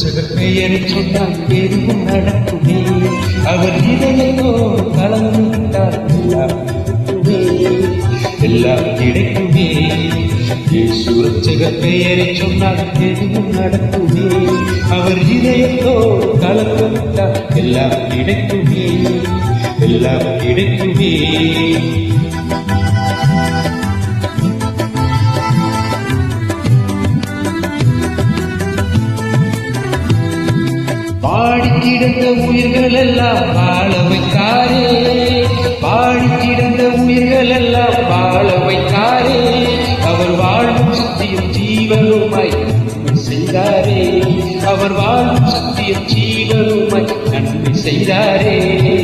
ജഗത്തെയറിച്ചുണ്ടായി പെരുകും നടക്കുമേ അവർ ഇതയോ കളഞ്ഞിട്ടാക്കില്ല എല്ലാം കിടക്കുമേ ജഗത്തെയറി ചൊന്നാൽ പെരുകും നടക്കുമേ അവർ ഇതയോ കളഞ്ഞിട്ട എല്ലാം കിടക്കുമേ എല്ലാം കിടക്കുമേ கிடந்த உயிர்கள் எல்லாம் வாழ வைத்தாரே. பாடி கிடந்த உயிர்கள் எல்லாம் வாழ வைத்தாரே. அவர் வாழும் சத்தியம் ஜீவனுமாய் செய்தாரே. அவர் வாழும் சத்தியம் ஜீவனுமாய் நன்மை செய்தாரே.